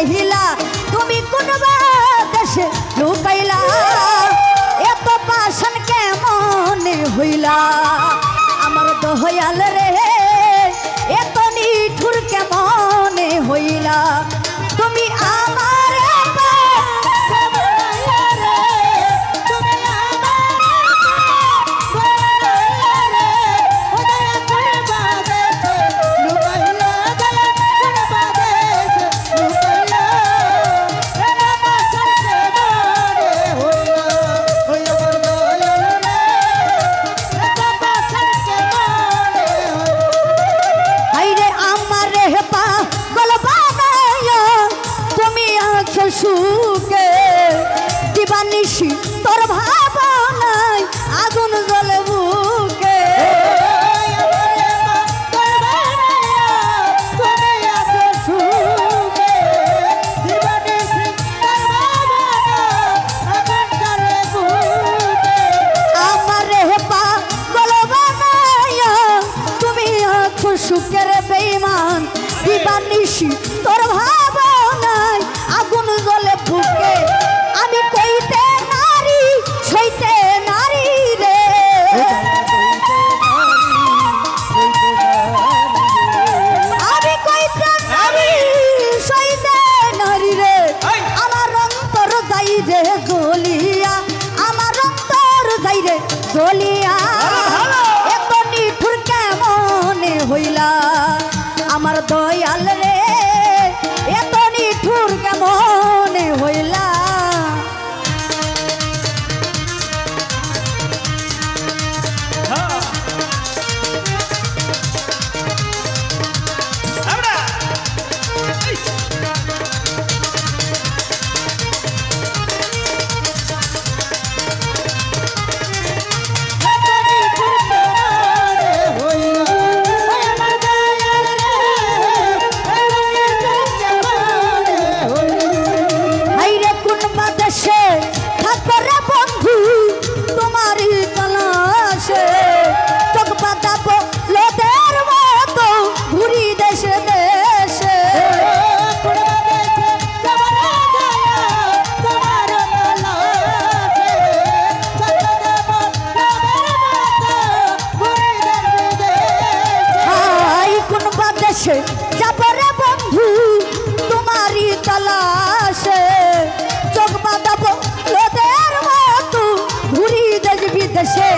চাহিলা দিবানিশি তোর ভাবনায় আগুন জ্বলে বুকে আমি কইতে নারী সইতে নারী রে। আমি কইতে নারী সইতে নারী রে। আমার অন্তর যাই রে জ্বলিয়া। আমার অন্তর যাই রে জ্বলিয়া। এত নিঠুর কেমনে হইলা? আমার দয়াল রে এত নিঠুর কেমনে? বাদেশে যাবরে বন্ধু তোমারই তালাশে। চোখ বাঁধাবো লোদের মতো ঘুরি দেশ বিদেশে।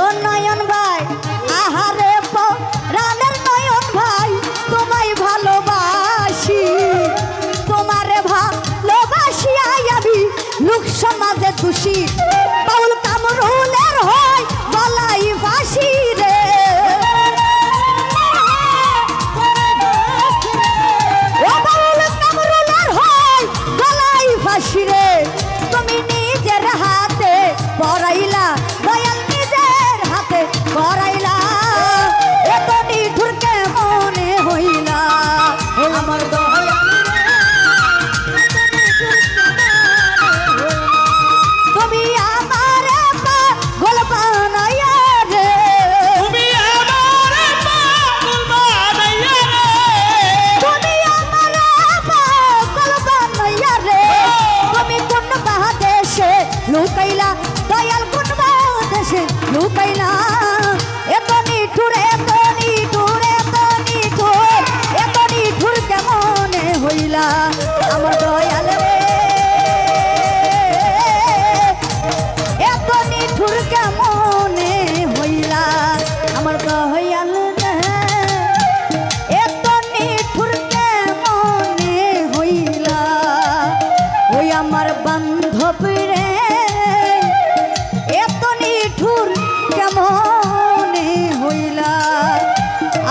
ও নয়ন ভাই, আহারে রানের নয়ন ভাই, তোমায় ভালোবাসি। তোমারে ভালোবাসি আমি, লোক সমাজে দোষী।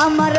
আমার